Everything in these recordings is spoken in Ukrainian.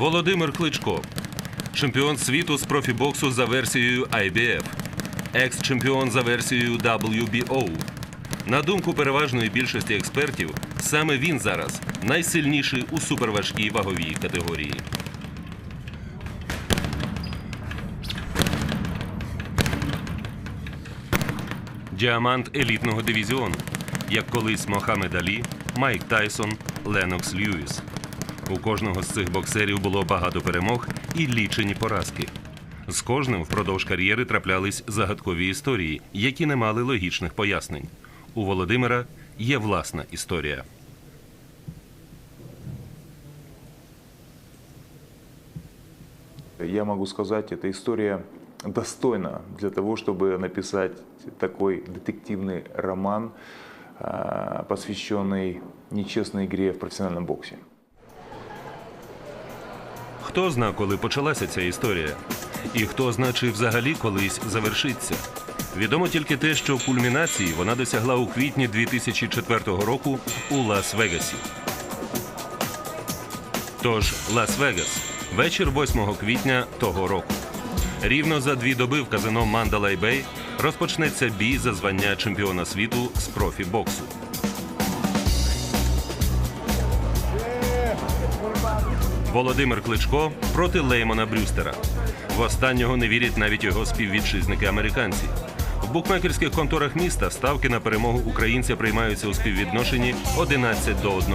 Володимир Кличко, чемпіон світу з профібоксу за версією IBF, екс-чемпіон за версією WBO. На думку переважної більшості експертів, саме він зараз найсильніший у суперважкій ваговій категорії. Діамант елітного дивізіону, як колись Мохамед Алі, Майк Тайсон, Ленокс Льюіс. У кожного з цих боксерів було багато перемог і лічені поразки. З кожним впродовж кар'єри траплялись загадкові історії, які не мали логічних пояснень. У Володимира є власна історія. Я могу сказать, эта история достойна для того, чтобы написать такой детективный роман, а, посвященный нечестной игре в профессиональном боксе. Хто зна, коли почалася ця історія? І хто зна, чи взагалі колись завершиться? Відомо тільки те, що кульмінації вона досягла у квітні 2004 року у Лас-Вегасі. Тож Лас-Вегас, вечір 8 квітня того року. Рівно за дві доби в казино Мандалай Бей розпочнеться бій за звання чемпіона світу з профі-боксу. Володимир Кличко проти Леймона Брюстера. В останнього не вірять навіть його співвітчизники американці. В букмекерських конторах міста ставки на перемогу українця приймаються у співвідношенні 11 до 1.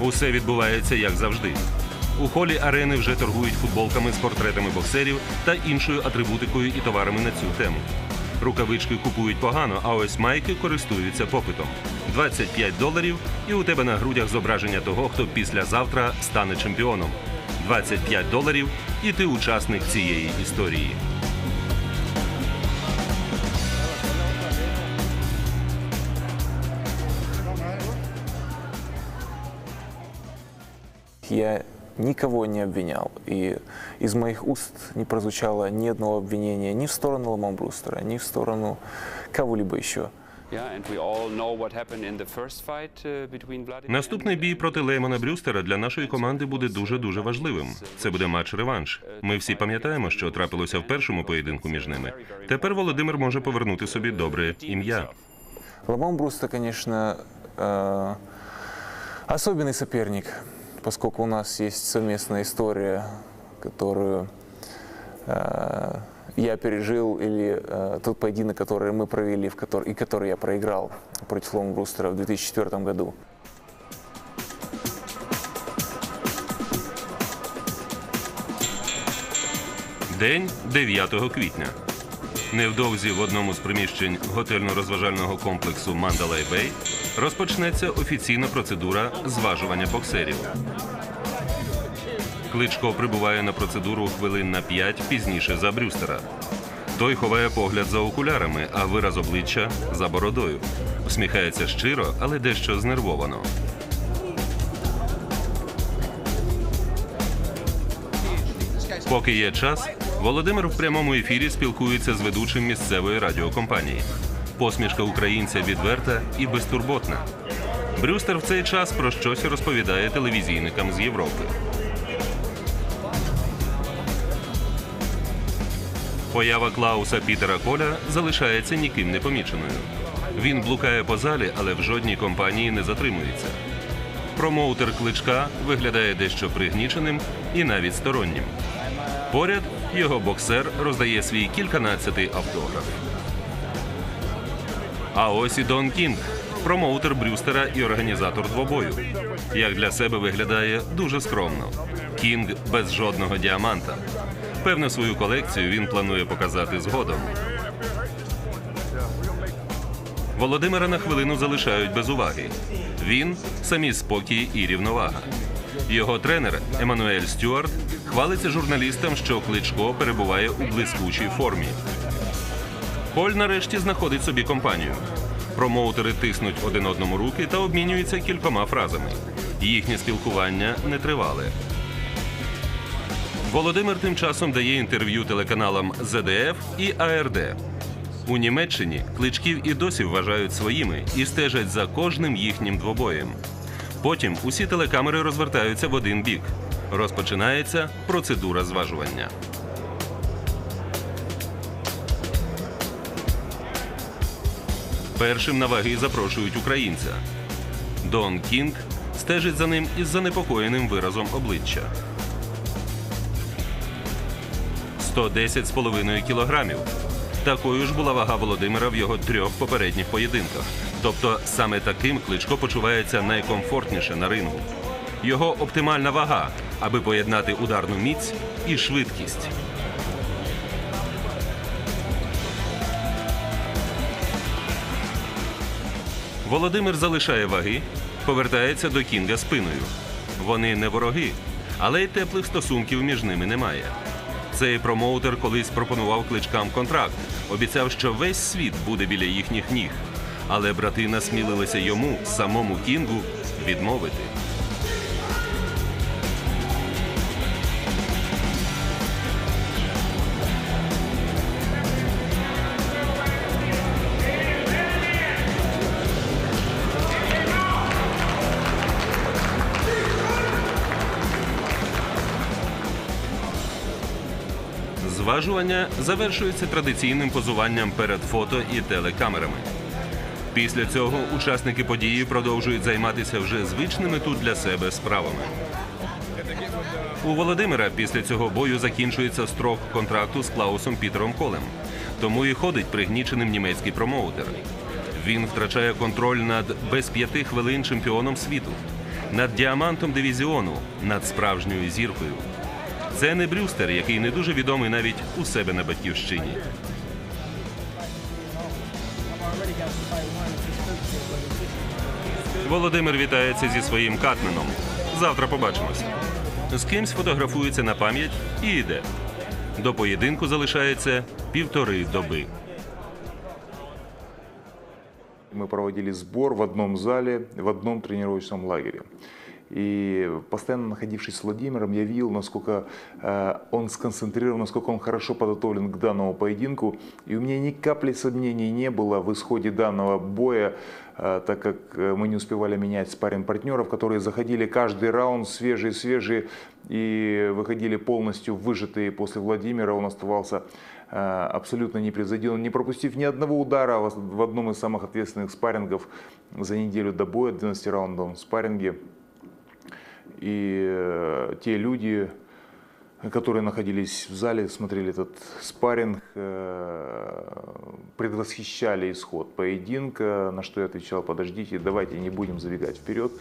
Усе відбувається як завжди. У холі арени вже торгують футболками з портретами боксерів та іншою атрибутикою і товарами на цю тему. Рукавички купують погано, а ось майки користуються попитом. 25 доларів, і у тебе на грудях зображення того, хто післязавтра стане чемпіоном. 25 доларів, і ти учасник цієї історії. Я никого не обвинял, и из моих уст не прозвучало ни одного обвинения ни в сторону Ламон Брустера, ни в сторону кого-либо еще. Uh, Наступний бій проти Леймона Брюстера для нашої команди буде дуже дуже важливим. Це буде матч-реванш. Ми всі пам'ятаємо, що трапилося в першому поєдинку між ними. Тепер Володимир може повернути собі добре ім'я. Ламон Брустер, конечно, э, особенный соперник, поскольку у нас есть совместная история, которую э, я пережил, или э, тот поединок, который мы провели, в который, и который я проиграл против Лома Брустера в 2004 году. День 9 квітня. Невдовзі в одному з приміщень готельно-розважального комплексу Мандалай Бей розпочнеться офіційна процедура зважування боксерів. Кличко прибуває на процедуру хвилин на 5 пізніше за Брюстера. Той ховає погляд за окулярами, а вираз обличчя за бородою. Усміхається щиро, але дещо знервовано. Поки є час, Володимир в прямому ефірі спілкується з ведучим місцевої радіокомпанії. Посмішка українця відверта і безтурботна. Брюстер в цей час про щось розповідає телевізійникам з Європи. Поява Клауса Пітера Коля залишається ніким не поміченою. Він блукає по залі, але в жодній компанії не затримується. Промоутер кличка виглядає дещо пригніченим і навіть стороннім. Поряд його боксер роздає свій кільканадцятий автограф. А ось і Дон Кінг, промоутер Брюстера і організатор двобою. Як для себе виглядає дуже скромно. Кінг без жодного діаманта. Певне, свою колекцію він планує показати згодом. Володимира на хвилину залишають без уваги. Він самі спокій і рівновага. Його тренер Еммануель Стюарт хвалиться журналістам, що Кличко перебуває у блискучій формі. Коль нарешті знаходить собі компанію. Промоутери тиснуть один одному руки та обмінюються кількома фразами. Їхнє спілкування не тривале. Володимир тим часом дає інтерв'ю телеканалам ЗДФ і АРД. У Німеччині кличків і досі вважають своїми і стежать за кожним їхнім двобоєм. Потім усі телекамери розвертаються в один бік. Розпочинається процедура зважування. Першим на ваги запрошують українця. Дон Кінг стежить за ним із занепокоєним виразом обличчя. 110,5 кілограмів. Такою ж була вага Володимира в його трьох попередніх поєдинках. Тобто саме таким Кличко почувається найкомфортніше на рингу. Його оптимальна вага, аби поєднати ударну міць і швидкість. Володимир залишає ваги, повертається до Кінга спиною. Вони не вороги, але й теплих стосунків між ними немає. Цей промоутер колись пропонував кличкам контракт, обіцяв, що весь світ буде біля їхніх ніг. Але брати насмілилися йому, самому Кінгу, відмовити. Зважування завершується традиційним позуванням перед фото і телекамерами. Після цього учасники події продовжують займатися вже звичними тут для себе справами. У Володимира після цього бою закінчується строк контракту з Клаусом Пітером Колем. Тому і ходить пригніченим німецький промоутер. Він втрачає контроль над без п'яти хвилин чемпіоном світу, над діамантом дивізіону, над справжньою зіркою. Це не Брюстер, який не дуже відомий навіть у себе на батьківщині. Володимир вітається зі своїм катменом. Завтра побачимось. З кимсь фотографується на пам'ять і йде. До поєдинку залишається півтори доби. Мы проводили сбор в одном зале, в одном тренировочном лагере. И постоянно находившись с Владимиром, я видел, насколько э, он сконцентрирован, насколько он хорошо подготовлен к данному поединку. И у меня ни капли сомнений не было в исходе данного боя, э, так как э, мы не успевали менять спарринг партнеров, которые заходили каждый раунд свежие-свежие и выходили полностью выжатые после Владимира. Он оставался э, абсолютно непревзойденным, не пропустив ни одного удара в одном из самых ответственных спаррингов за неделю до боя, 12-раундовом спарринге. И э, те люди, которые находились в зале, смотрели этот спарринг, э, предвосхищали исход поединка, на что я отвечал, подождите, давайте не будем забегать вперед.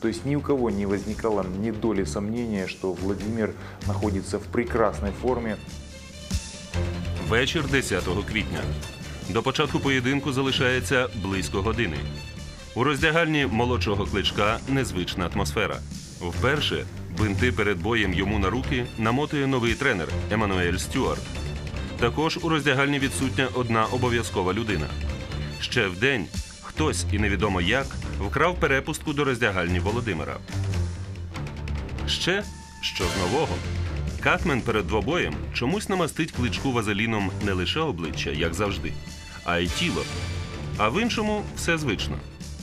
То есть ни у кого не возникало ни доли сомнения, что Владимир находится в прекрасной форме. Вечір 10 квітня. До початку поєдинку залишається близько години. У роздягальні молодшого кличка незвична атмосфера. Вперше бинти перед боєм йому на руки намотує новий тренер Еммануель Стюарт. Також у роздягальні відсутня одна обов'язкова людина. Ще вдень хтось і невідомо як вкрав перепустку до роздягальні Володимира. Ще що з нового? Катмен перед двобоєм чомусь намастить кличку вазеліном не лише обличчя, як завжди, а й тіло. А в іншому все звично,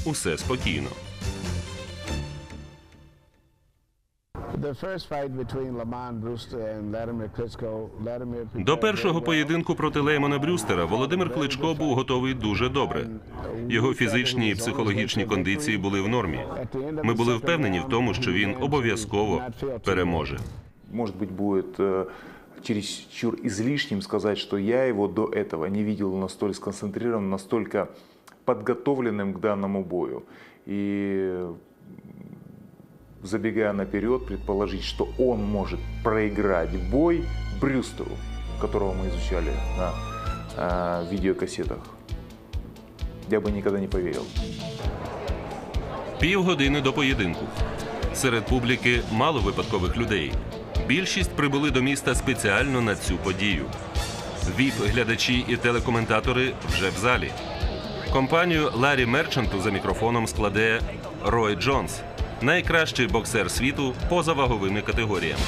усе спокійно. The first fight between Lamont Brewster and Vladimir Klitschko, Vladimir До першого поєдинку проти Леймона Брюстера Володимир Кличко був готовий дуже добре. Його фізичні і психологічні кондиції були в нормі. Ми були впевнені в тому, що він обов'язково переможе. Может быть, будет э, чересчур излишним сказать, что я его до этого не видел настолько сконцентрированным, настолько подготовленным к данному бою. И м, забегая наперед, предположить, что он может проиграть бой Брюстеру, которого мы изучали на э, видеокассетах, я бы никогда не поверил. Півгодини до поєдинку. Серед публіки мало випадкових людей. Більшість прибули до міста спеціально на цю подію. Віп, глядачі і телекоментатори вже в залі. Компанію Ларі Мерчанту за мікрофоном складе Рой Джонс, найкращий боксер світу поза ваговими категоріями.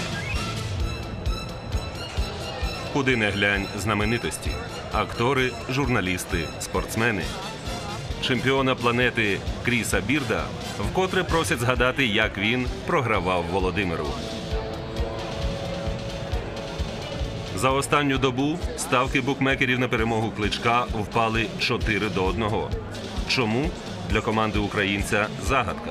Куди не глянь знаменитості, актори, журналісти, спортсмени. Чемпіона планети Кріса Бірда вкотре просять згадати, як він програвав Володимиру. За останню добу ставки букмекерів на перемогу кличка впали 4 до 1. Чому? Для команди українця загадка.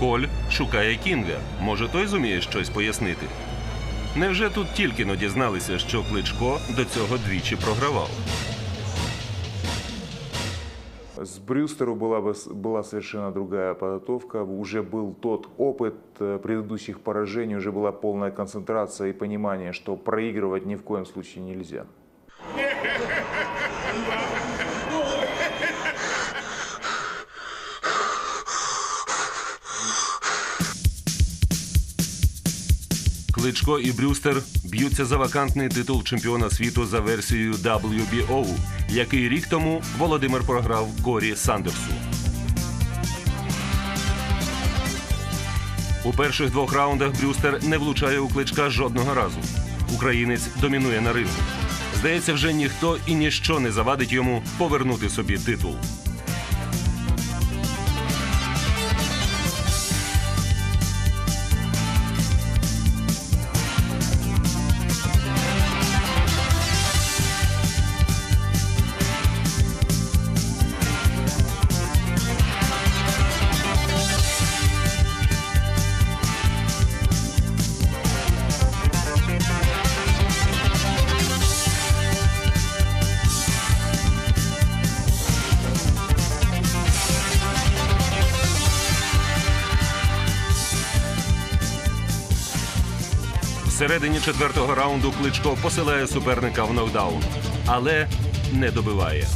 Коль шукає Кінга. Може, той зуміє щось пояснити. Невже тут тільки но дізналися, що Кличко до цього двічі програвав? С Брюстеру была, бы, с- была совершенно другая подготовка. Уже был тот опыт э, предыдущих поражений, уже была полная концентрация и понимание, что проигрывать ни в коем случае нельзя. Кличко і Брюстер б'ються за вакантний титул чемпіона світу за версією WBO, який рік тому Володимир програв Корі Сандерсу. У перших двох раундах Брюстер не влучає у кличка жодного разу. Українець домінує на ринку. Здається, вже ніхто і ніщо не завадить йому повернути собі титул. Всередині четвертого раунду Кличко посилає суперника в нокдаун, але не добиває.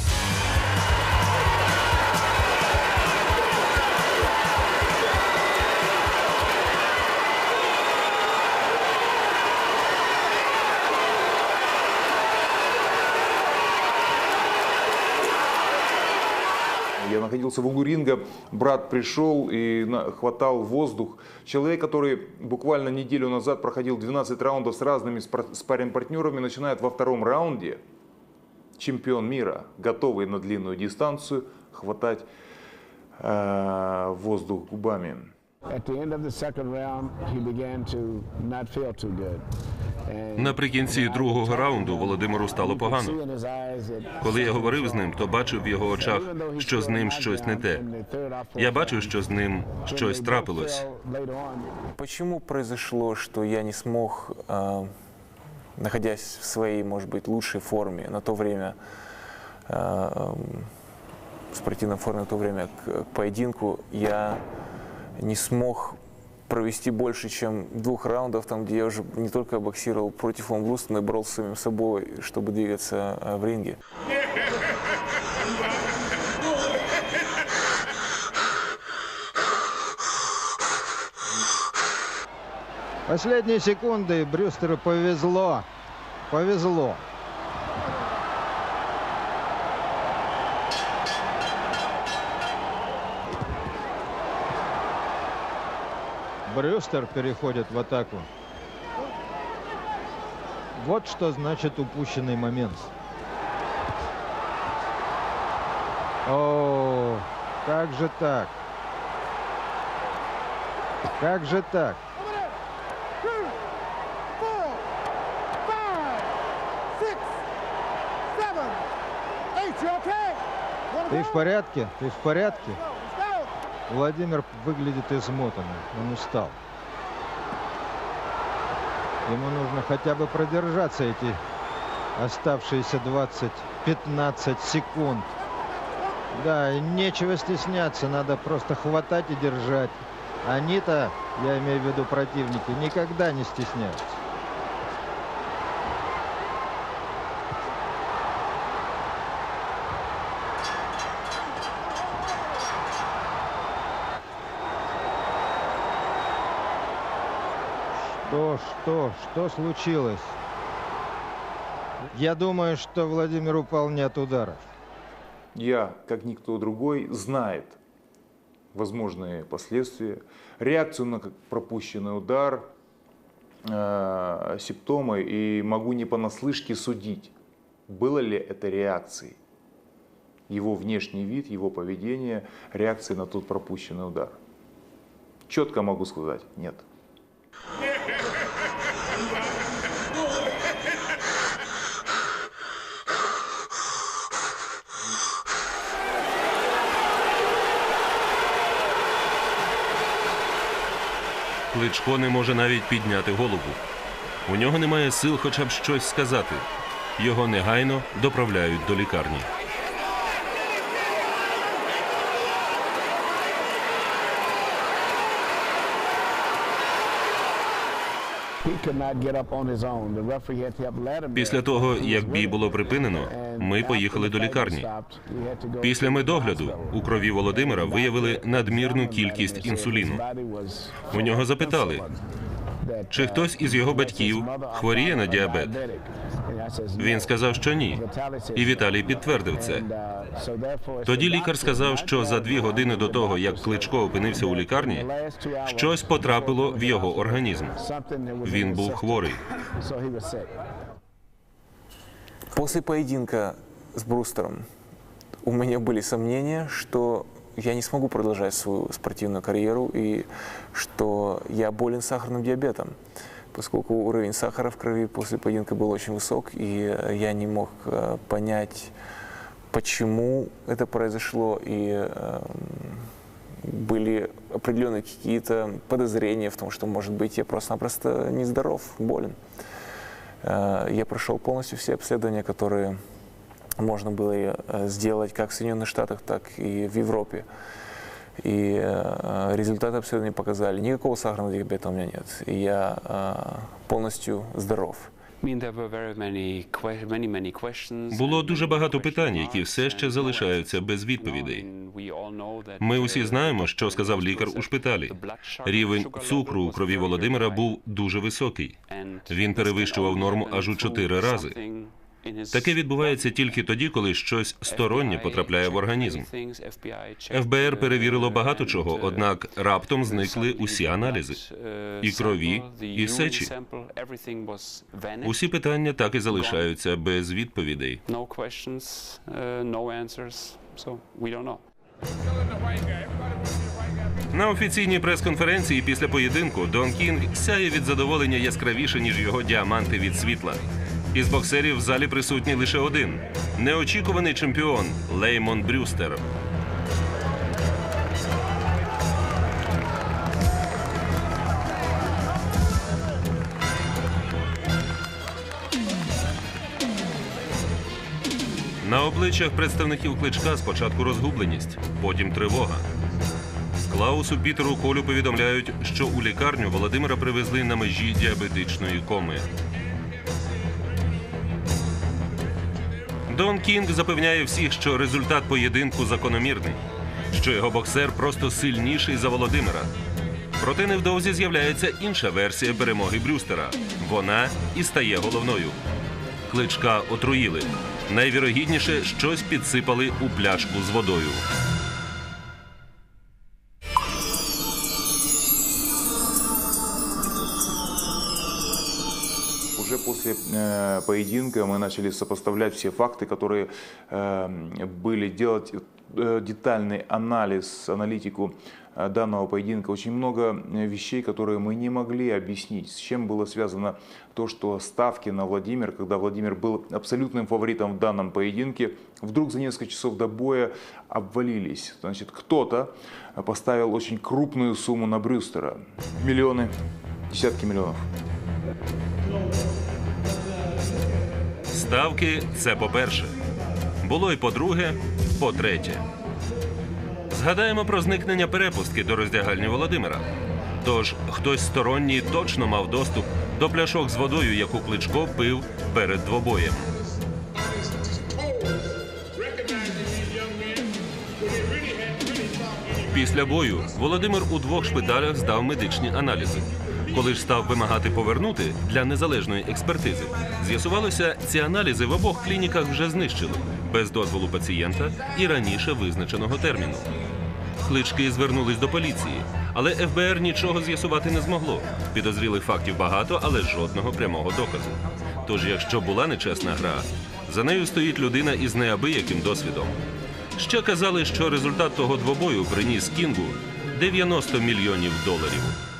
находился в углу ринга, брат пришел и на- хватал воздух. Человек, который буквально неделю назад проходил 12 раундов с разными спарринг-партнерами, начинает во втором раунде, чемпион мира, готовый на длинную дистанцию, хватать э, воздух губами. At the end of the second round, he began to not feel too good. And Наприкінці другого раунду Володимиру стало see погано. in his eyes that Коли я говорив з ним, то бачив в його очах, even though he що з scored a ним щось не knockdown те. in the third or fourth Я round, бачив, що з ним when щось they both трапилось. fell later on, Почему произошло, что я не смог, э, находясь в своей, может быть, лучшей форме на то время, э, м, в спортивной форме на то время к, к поединку, я не смог провести больше, чем двух раундов, там, где я уже не только боксировал против Лонглуста, но и боролся с самим собой, чтобы двигаться э, в ринге. Последние секунды Брюстеру повезло. Повезло. Брюстер переходит в атаку. Вот что значит упущенный момент. О, как же так? Как же так? Ты в порядке? Ты в порядке? Владимир выглядит измотанным. Он устал. Ему нужно хотя бы продержаться эти оставшиеся 20-15 секунд. Да, и нечего стесняться, надо просто хватать и держать. Они-то, я имею в виду противники, никогда не стесняются. Что, что, что случилось? Я думаю, что Владимир упал не от ударов. Я, как никто другой, знает возможные последствия, реакцию на пропущенный удар, э, симптомы и могу не понаслышке судить, было ли это реакцией. Его внешний вид, его поведение, реакции на тот пропущенный удар. Четко могу сказать, нет. Кличко не може навіть підняти голову. У нього немає сил хоча б щось сказати. Його негайно доправляють до лікарні. Після того, як бій було припинено, ми поїхали до лікарні. Після медогляду у крові Володимира виявили надмірну кількість інсуліну. У нього запитали, чи хтось із його батьків хворіє на діабет. Він сказав, що ні. І Віталій підтвердив це. Тоді лікар сказав, що за дві години до того, як Кличко опинився у лікарні, щось потрапило в його організм. Він був хворий. После поединка с Брустером у меня были сомнения, что я не смогу продолжать свою спортивную карьеру и что я болен сахарным диабетом, поскольку уровень сахара в крови после поединка был очень высок, и э, я не мог э, понять, почему это произошло, и эм, были определенные какие-то подозрения в том, что, может быть, я просто-напросто нездоров, болен. Э, Я прошел полностью все обследования, которые можно было сделать как в Соединенных Штатах, так и в Европе. И э, результаты обследований показали, никакого сахарного диабета у меня нет. И я э, полностью здоров. I mean, there were very many, que- many, many questions. Було and дуже багато question питань, які все ще marks, and залишаються без you know, відповідей. and we all know that, Ми uh, усі знаємо, що сказав лікар у шпиталі. Рівень цукру у крові Володимира був дуже високий. Він перевищував норму аж у чотири рази. Таке відбувається тільки тоді, коли щось стороннє потрапляє в організм. ФБР перевірило багато чого, однак раптом зникли усі аналізи. І крові, і сечі. Усі питання так і залишаються без відповідей. Uh. На офіційній прес-конференції після поєдинку Дон Кінг сяє від задоволення яскравіше, ніж його діаманти від світла. Із боксерів в залі присутній лише один неочікуваний чемпіон Леймон Брюстер. На обличчях представників кличка спочатку розгубленість, потім тривога. Клаусу Пітеру Колю повідомляють, що у лікарню Володимира привезли на межі діабетичної коми. Дон Кінг запевняє всіх, що результат поєдинку закономірний, що його боксер просто сильніший за Володимира. Проте невдовзі з'являється інша версія перемоги Брюстера. Вона і стає головною. Кличка отруїли. Найвірогідніше щось підсипали у пляшку з водою. Э, поединка мы начали сопоставлять все факты, которые э, были, делать э, детальный анализ, аналитику э, данного поединка. Очень много э, вещей, которые мы не могли объяснить. С чем было связано то, что ставки на Владимир, когда Владимир был абсолютным фаворитом в данном поединке, вдруг за несколько часов до боя обвалились. Значит, кто-то поставил очень крупную сумму на Брюстера. Миллионы, десятки миллионов. Ставки це по-перше. Було й по-друге, по-третє. Згадаємо про зникнення перепустки до роздягальні Володимира. Тож хтось сторонній точно мав доступ до пляшок з водою, яку Кличко пив перед двобоєм. Після бою Володимир у двох шпиталях здав медичні аналізи. Коли ж став вимагати повернути для незалежної експертизи, з'ясувалося, ці аналізи в обох клініках вже знищили без дозволу пацієнта і раніше визначеного терміну. Клички звернулись до поліції, Але ФБР нічого з'ясувати не змогло. Підозрілих фактів багато, але жодного прямого доказу. Тож, якщо була нечесна гра, за нею стоїть людина із неабияким досвідом. Ще казали, що результат того двобою приніс Кінгу 90 мільйонів доларів.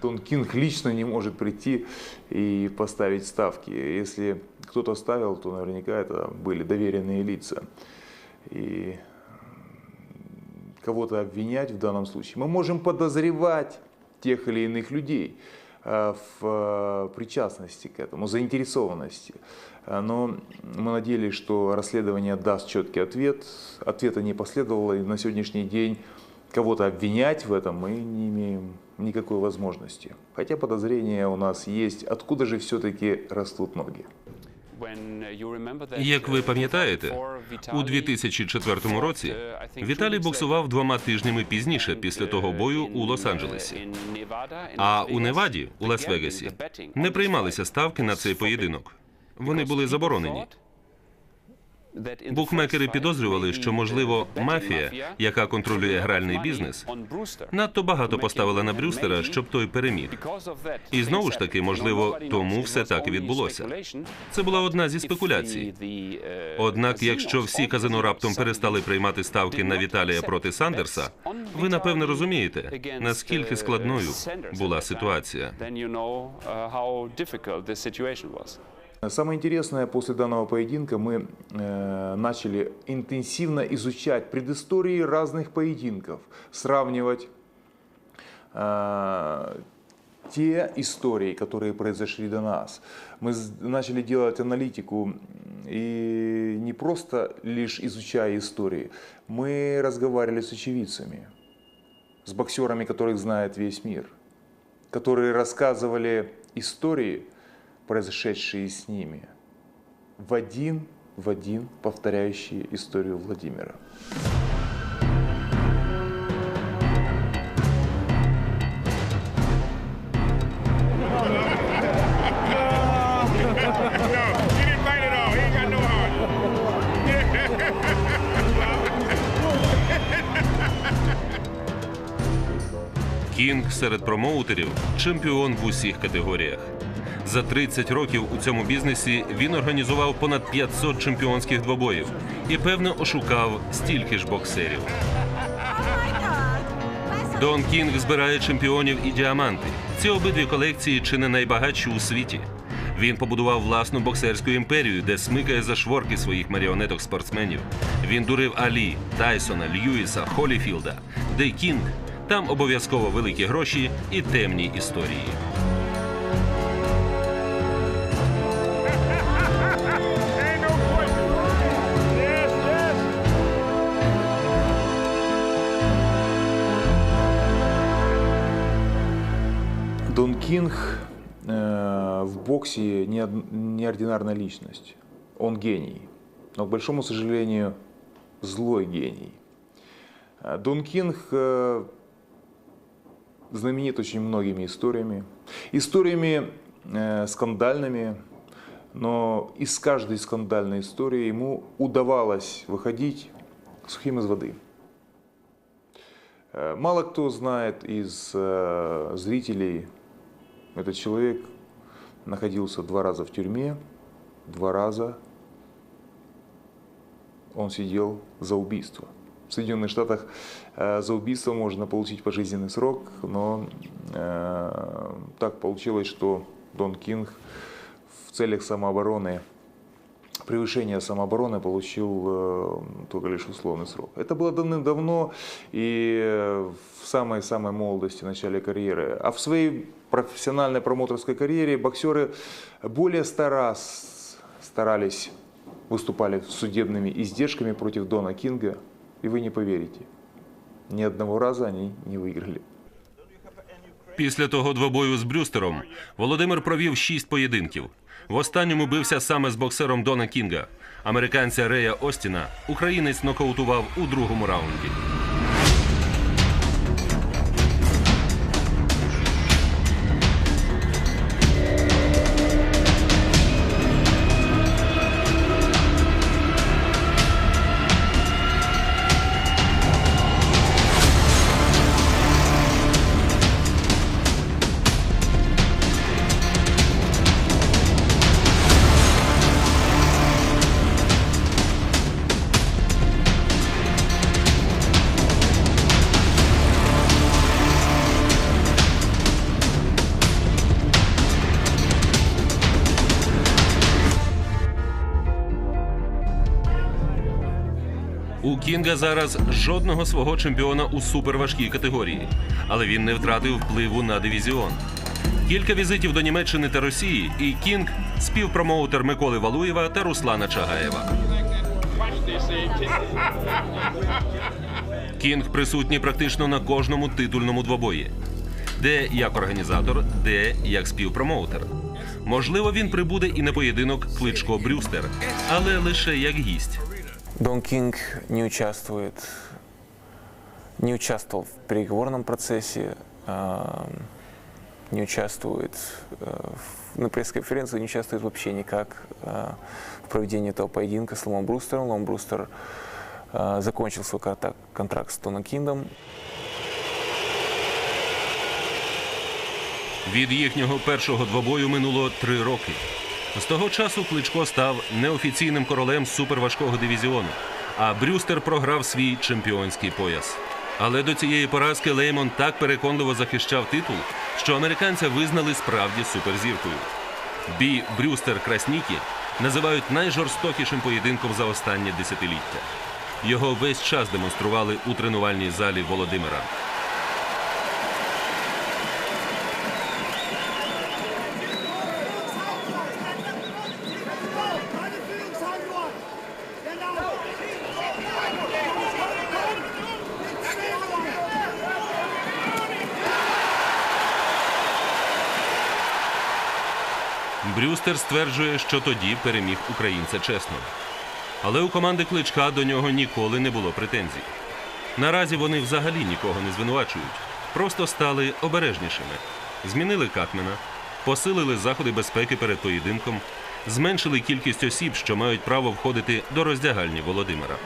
Дон Кинг лично не может прийти и поставить ставки. Если кто-то ставил, то наверняка это были доверенные лица. И кого-то обвинять в данном случае. Мы можем подозревать тех или иных людей э, в э, причастности к этому, заинтересованности. Э, Но мы надеялись, что расследование даст четкий ответ. Ответа не последовало, и на сегодняшний день кого-то обвинять в этом мы не имеем никакой возможности. Хотя подозрения у нас есть, откуда же все-таки растут ноги. Uh, Як ви uh, пам'ятаєте, у Vitaly 2004 році Віталій боксував двома тижнями пізніше після того бою у Лос-Анджелесі. А у Неваді, у Лас-Вегасі, не приймалися ставки на цей поєдинок. Вони були заборонені. Букмекери підозрювали, що, можливо, мафія, яка контролює гральний бізнес, надто багато поставила на Брюстера, щоб той переміг. І знову ж таки, можливо, тому все так і відбулося. Це була одна зі спекуляцій. Однак, якщо всі казино раптом перестали приймати ставки на Віталія проти Сандерса, ви напевне розумієте, наскільки складною була ситуація. Самое интересное, после данного поединка мы э, начали интенсивно изучать предыстории разных поединков, сравнивать э, те истории, которые произошли до нас. Мы начали делать аналитику и не просто лишь изучая истории, мы разговаривали с очевидцами, с боксерами, которых знает весь мир, которые рассказывали истории, произошедшие с ними, в один в один повторяющие историю Владимира. Кінг серед промоутерів чемпіон в усіх категоріях. За 30 років у цьому бізнесі він організував понад 500 чемпіонських двобоїв і певно ошукав стільки ж боксерів. Дон Кінг збирає чемпіонів і діаманти. Ці обидві колекції чи не найбагатші у світі. Він побудував власну боксерську імперію, де смикає за шворки своїх маріонеток спортсменів. Він дурив Алі, Тайсона, Льюіса, Холіфілда. Де Кінг там обов'язково великі гроші і темні історії. Кинг э, в боксе не неординарная личность. Он гений. Но, к большому сожалению, злой гений. Э, Дон Кинг э, знаменит очень многими историями. Историями э, скандальными, но из каждой скандальной истории ему удавалось выходить сухим из воды. Э, Мало кто знает из э, зрителей, этот человек находился два раза в тюрьме, два раза он сидел за убийство. В Соединенных Штатах э, за убийство можно получить пожизненный срок, но э, так получилось, что Дон Кинг в целях самообороны превышение самообороны получил э, только лишь условный срок. Это было давным-давно и в самой-самой молодости, в начале карьеры. А в своей профессиональной промоутерской карьере боксеры более ста раз старались, выступали с судебными издержками против Дона Кинга. И вы не поверите, ни одного раза они не выиграли. Після того двобою з Брюстером Володимир провів шість поєдинків. В останньому бився саме з боксером Дона Кінга. Американця Рея Остіна українець нокаутував у другому раунді. Кінга зараз жодного свого чемпіона у суперважкій категорії, але він не втратив впливу на дивізіон. Кілька візитів до Німеччини та Росії, і Кінг співпромоутер Миколи Валуєва та Руслана Чагаєва. Кінг присутній практично на кожному титульному двобої, де як організатор, де як співпромоутер. Можливо, він прибуде і на поєдинок Кличко Брюстер, але лише як гість. Дон Кинг не участвует, не участвовал в переговорном процессе, не участвует э, на пресс-конференции, не участвует вообще никак в проведении этого поединка с Ломом Брустером. Лом Брустер закончил свой контракт с Тоном Киндом. Від їхнього першого двобою минуло три роки. З того часу Кличко став неофіційним королем суперважкого дивізіону, а Брюстер програв свій чемпіонський пояс. Але до цієї поразки Леймон так переконливо захищав титул, що американця визнали справді суперзіркою. Бій Брюстер Краснікі називають найжорстокішим поєдинком за останнє десятиліття. Його весь час демонстрували у тренувальній залі Володимира. Брюстер стверджує, що тоді переміг українця чесно. Але у команди Кличка до нього ніколи не було претензій. Наразі вони взагалі нікого не звинувачують, просто стали обережнішими. Змінили Катмена, посилили заходи безпеки перед поєдинком, зменшили кількість осіб, що мають право входити до роздягальні Володимира.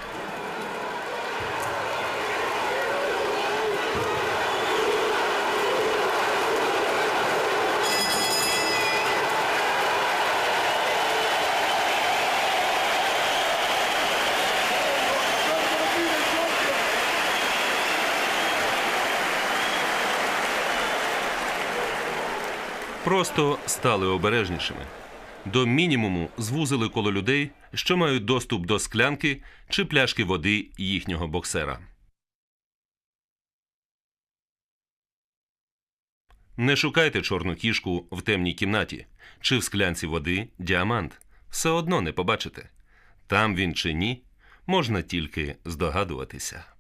Просто стали обережнішими. До мінімуму звузили коло людей, що мають доступ до склянки чи пляшки води їхнього боксера. Не шукайте чорну кішку в темній кімнаті чи в склянці води діамант. Все одно не побачите. Там він чи ні, можна тільки здогадуватися.